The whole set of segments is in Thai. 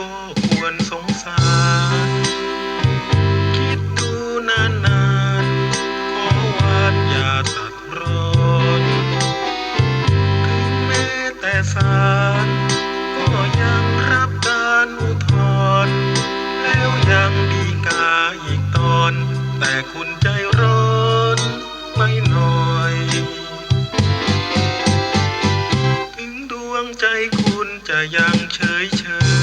ก็ควรสงสาร คิดดูนานๆ ขอวานอย่าตัดร้อนถึงแม้แต่ศาลก็ยังรับการอุทธรณ์แล้วยังดีกาอีกตอน แต่คุณใจร้อนไม่น้อย ถึงดวงใจคุณจะยังเฉยเฉย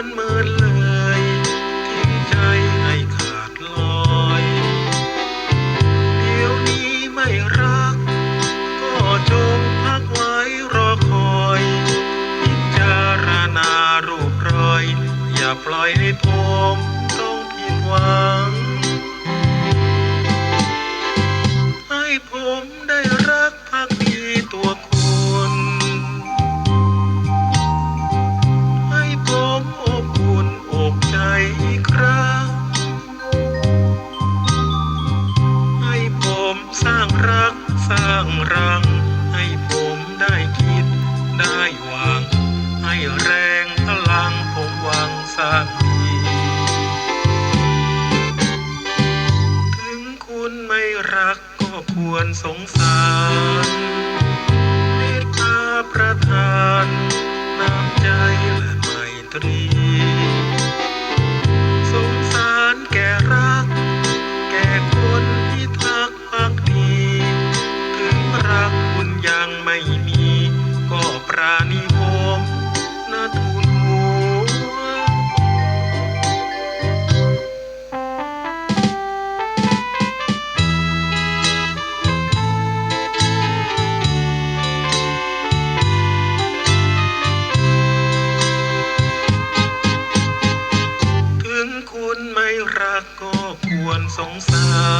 วรเมินเลยทิ้งใจให้ขาดลอยเดี๋ยวนี้ไม่รัก ก็จงพักไว้รอคอยพิจารณารูปรอย อย่าปล่อยให้ ควรสงสารเมตตาประทาน ก็ควรสงสาร